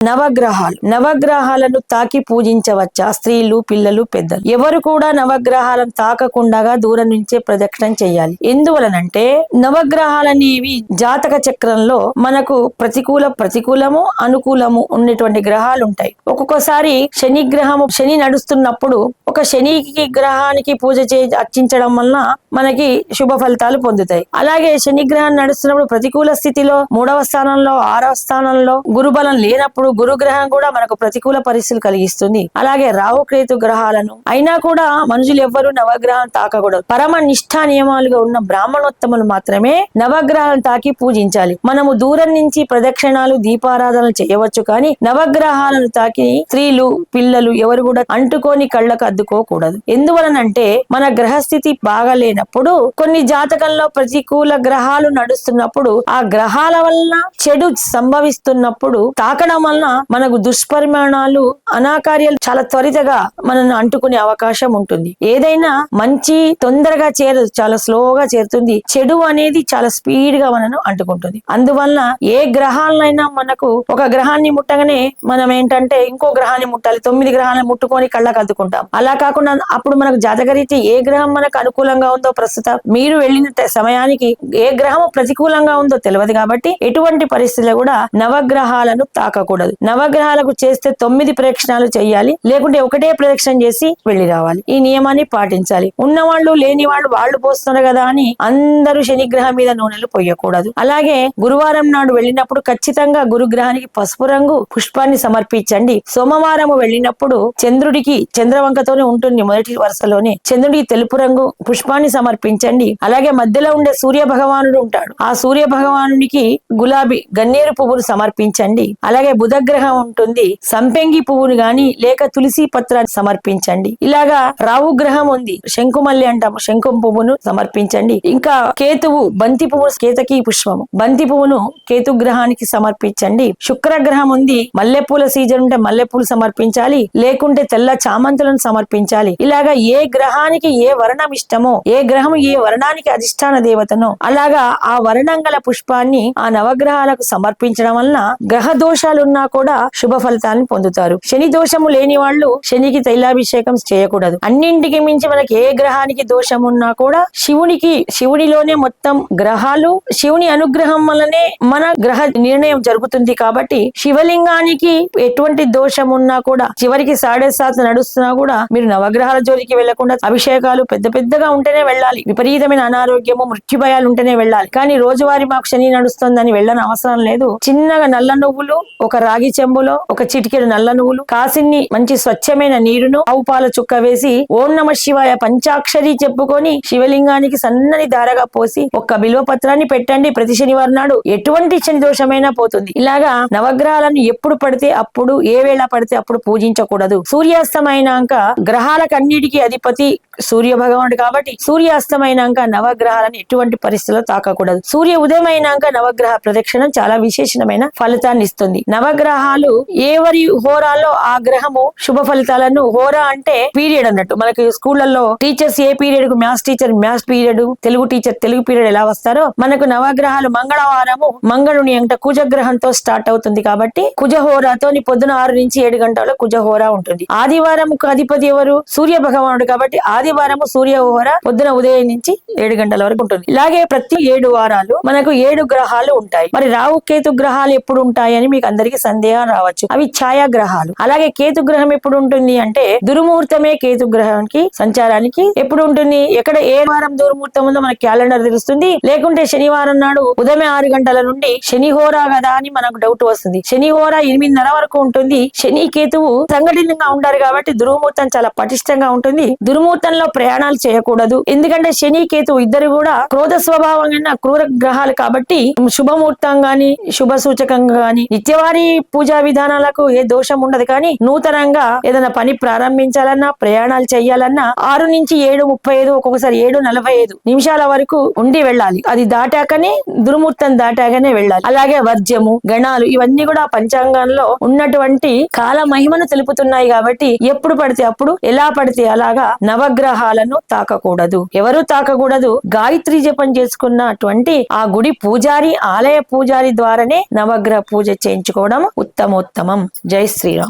నవగ్రహాలు. నవగ్రహాలను తాకి పూజించవచ్చా? స్త్రీలు పిల్లలు పెద్దలు. ఎవరు కూడా నవగ్రహాలను తాకకుండా దూరం నుంచే ప్రదక్షిణం చేయాలి. ఎందువలనంటే నవగ్రహాలనేవి జాతక చక్రంలో మనకు ప్రతికూల ప్రతికూలము అనుకూలము ఉన్నటువంటి గ్రహాలు ఉంటాయి ఒక్కొక్కసారి శని గ్రహము శని నడుస్తున్నప్పుడు ఒక శనికి గ్రహానికి పూజ చే అర్చించడం వలన మనకి శుభ ఫలితాలు పొందుతాయి. అలాగే శని గ్రహం నడుస్తున్నప్పుడు ప్రతికూల స్థితిలో మూడవ స్థానంలో ఆరవ స్థానంలో గురుబలం లేనప్పుడు గురుగ్రహం కూడా మనకు ప్రతికూల పరిస్థితులు కలిగిస్తుంది. అలాగే రాహుకేతు గ్రహాలను అయినా కూడా మనుషులు ఎవ్వరూ నవగ్రహం తాకకూడదు. పరమ నిష్ఠా నియమాలుగా ఉన్న బ్రాహ్మణోత్తములు మాత్రమే నవగ్రహాలను తాకి పూజించాలి. మనము దూరం నుంచి ప్రదక్షిణాలు దీపారాధనలు చేయవచ్చు కానీ నవగ్రహాలను తాకి స్త్రీలు పిల్లలు ఎవరు కూడా అంటుకొని కళ్ళకు అద్దుకోకూడదు. ఎందువలనంటే మన గ్రహస్థితి బాగాలేనప్పుడు కొన్ని జాతకంలో ప్రతికూల గ్రహాలు నడుస్తున్నప్పుడు ఆ గ్రహాల వలన చెడు సంభవిస్తున్నప్పుడు తాకడం వల్ల వలన మనకు దుష్పరిమాణాలు అనాకార్యాలు చాలా త్వరితగా మనల్ని అంటుకునే అవకాశం ఉంటుంది. ఏదైనా మంచి తొందరగా చేరదు చాలా స్లోగా చేరుతుంది. చెడు అనేది చాలా స్పీడ్గా మనను అంటుకుంటుంది. అందువలన ఏ గ్రహాలైనా మనకు ఒక గ్రహాన్ని ముట్టగానే మనం ఏంటంటే ఇంకో గ్రహాన్ని ముట్టాలి తొమ్మిది గ్రహాలను ముట్టుకొని కళ్ళకు అద్దుకుంటాం. అలా కాకుండా అప్పుడు మనకు జాతకరీతి ఏ గ్రహం మనకు అనుకూలంగా ఉందో ప్రస్తుతం మీరు వెళ్ళిన సమయానికి ఏ గ్రహం ప్రతికూలంగా ఉందో తెలియదు కాబట్టి ఎటువంటి పరిస్థితుల్లో కూడా నవగ్రహాలను తాకకూడదు. నవగ్రహాలకు చేస్తే తొమ్మిది ప్రదక్షిణాలు చేయాలి. లేకుంటే ఒకటే ప్రదక్షిణ చేసి వెళ్ళి రావాలి. ఈ నియమాన్ని పాటించాలి. ఉన్నవాళ్ళు లేని వాళ్ళు వాళ్ళు పోస్తున్నారు కదా అని అందరూ శనిగ్రహం మీద నూనెలు పోయకూడదు. అలాగే గురువారం నాడు వెళ్ళినప్పుడు ఖచ్చితంగా గురుగ్రహానికి పసుపు రంగు పుష్పాన్ని సమర్పించండి. సోమవారం వెళ్ళినప్పుడు చంద్రుడికి చంద్రవంకతోనే ఉంటుంది మొదటి వరుసలోనే. చంద్రుడికి తెలుపు రంగు పుష్పాన్ని సమర్పించండి. అలాగే మధ్యలో ఉండే సూర్య భగవానుడు ఉంటాడు. ఆ సూర్య భగవానుడికి గులాబీ గన్నేరు పువ్వులు సమర్పించండి. అలాగే బుధ నవగ్రహం ఉంటుంది. సంపెంగి పువ్వును గాని లేక తులసి పత్రాన్ని సమర్పించండి. ఇలాగా రావు గ్రహం ఉంది. శంకుమల్లి అంటాము శంకుం పువ్వును సమర్పించండి. ఇంకా కేతువు బంతి పువ్వు కేతకి పుష్పము. బంతి పువ్వును కేతు గ్రహానికి సమర్పించండి. శుక్ర గ్రహం ఉంది. మల్లెపూల సీజన్ ఉంటే మల్లెపూలు సమర్పించాలి. లేకుంటే తెల్ల చామంతులను సమర్పించాలి. ఇలాగా ఏ గ్రహానికి ఏ వర్ణం ఇష్టమో ఏ గ్రహం ఏ వర్ణానికి అధిష్టాన దేవతనో అలాగా ఆ వర్ణం గల పుష్పాన్ని ఆ నవగ్రహాలకు సమర్పించడం వలన గ్రహ దోషాలున్నా కూడా శుభ ఫలితాలను పొందుతారు. శని దోషము లేని వాళ్ళు శనికి తైలాభిషేకం చేయకూడదు. అన్నింటికి మించి మనకి ఏ గ్రహానికి దోషం ఉన్నా కూడా శివునికి శివునిలోనే మొత్తం గ్రహాలు శివుని అనుగ్రహం వల్లనే మన గ్రహ నిర్ణయం జరుగుతుంది కాబట్టి శివలింగానికి ఎటువంటి దోషం ఉన్నా కూడా చివరికి సాడే సాత్ నడుస్తున్నా కూడా మీరు నవగ్రహాల జోలికి వెళ్ళకుండా అభిషేకాలు పెద్ద పెద్దగా ఉంటేనే వెళ్ళాలి. విపరీతమైన అనారోగ్యము మృత్యు భయాలు ఉంటేనే వెళ్ళాలి. కానీ రోజువారీ మాకు శని నడుస్తుందని వెళ్ళని అవసరం లేదు. చిన్నగా నల్ల నువ్వులు ఒక రాగి చెంబులో ఒక చిటికెడు నల్ల నువ్వులు కాసిన్ని మంచి స్వచ్ఛమైన నీరును ఆవు పాల చుక్క వేసి ఓం నమ శివాయ పంచాక్షరి చెప్పుకొని శివలింగానికి సన్నని దారగా పోసి ఒక్క బిల్వ పత్రాన్ని పెట్టండి. ప్రతి శనివారం నాడు ఎటువంటి శని దోషమైనా పోతుంది. ఇలాగా నవగ్రహాలను ఎప్పుడు పడితే అప్పుడు ఏ వేళ పడితే అప్పుడు పూజించకూడదు. సూర్యాస్తమైనాక గ్రహాలకన్నిటికీ అధిపతి సూర్య భగవానుడు కాబట్టి సూర్యాస్తమైనాక నవగ్రహాలను ఎటువంటి పరిస్థితుల్లో తాకకూడదు. సూర్య ఉదయమైనాక నవగ్రహ ప్రదక్షిణ చాలా విశేషమైన ఫలితాన్ని ఇస్తుంది. నవగ్రహ నవగ్రహాలు ఎవరి హోరాలో ఆ గ్రహము శుభ ఫలితాలను హోరా అంటే పీరియడ్ అన్నట్టు. మనకి స్కూళ్ళలో టీచర్స్ ఏ పీరియడ్కు maths teacher maths period Telugu teacher Telugu period ఎలా వస్తారో మనకు నవగ్రహాలు మంగళవారము మంగళుని అంట కుజగ్రహంతో స్టార్ట్ అవుతుంది కాబట్టి కుజహోరాతో పొద్దున ఆరు నుంచి ఏడు గంటల కుజహోరా ఉంటుంది. ఆదివారం అధిపతి ఎవరు? సూర్య భగవానుడు కాబట్టి ఆదివారం సూర్య హోరా పొద్దున ఉదయం నుంచి ఏడు గంటల వరకు ఉంటుంది. ఇలాగే ప్రతి ఏడు వారాలు మనకు ఏడు గ్రహాలు ఉంటాయి. మరి రాహు కేతు గ్రహాలు ఎప్పుడు ఉంటాయి అని మీకు అందరికీ సందేహం రావచ్చు. అవి ఛాయా గ్రహాలు అలాగే కేతు గ్రహం ఎప్పుడు ఉంటుంది అంటే దుర్ముహూర్తమే కేతు గ్రహానికి సంచారానికి ఎప్పుడు ఉంటుంది ఎక్కడ ఏ వారం దుర్ముహూర్తం ఉందో మన క్యాలెండర్ తెలుస్తుంది. లేకుంటే శనివారం నాడు ఉదయం ఆరు గంటల నుండి శని హోరా కదా అని మనకు డౌట్ వస్తుంది. శని హోరా ఎనిమిదిన్నర వరకు ఉంటుంది. శని కేతువు సంఘటితంగా ఉంటారు కాబట్టి దుర్ముహూర్తం చాలా పటిష్టంగా ఉంటుంది. దుర్ముహూర్తంలో ప్రయాణాలు చేయకూడదు. ఎందుకంటే శని కేతువు ఇద్దరు కూడా క్రోధ స్వభావం క్రూర గ్రహాలు కాబట్టి శుభముహూర్తం గాని శుభ సూచకంగా గాని నిత్యవారి పూజా విధానాలకు ఏ దోషం ఉండదు. కానీ నూతనంగా ఏదైనా పని ప్రారంభించాలన్నా ప్రయాణాలు చేయాలన్నా ఆరు నుంచి ఏడు ముప్పై ఐదు ఒక్కొక్కసారి ఏడు నలభై ఐదు నిమిషాల వరకు ఉండి వెళ్ళాలి. అది దాటాకనే దుర్ముహూర్తం దాటాకనే వెళ్ళాలి. అలాగే వర్జ్యము గణాలు ఇవన్నీ కూడా పంచాంగంలో ఉన్నటువంటి కాల మహిమను తెలుపుతున్నాయి కాబట్టి ఎప్పుడు పడితే అప్పుడు ఎలా పడితే అలాగా నవగ్రహాలను తాకకూడదు. ఎవరు తాకకూడదు? గాయత్రి జపం చేసుకున్నటువంటి ఆ గుడి పూజారి ఆలయ పూజారి ద్వారానే నవగ్రహ పూజ చేయించుకోవడం ఉత్తమోత్తమం. జై శ్రీరామ్.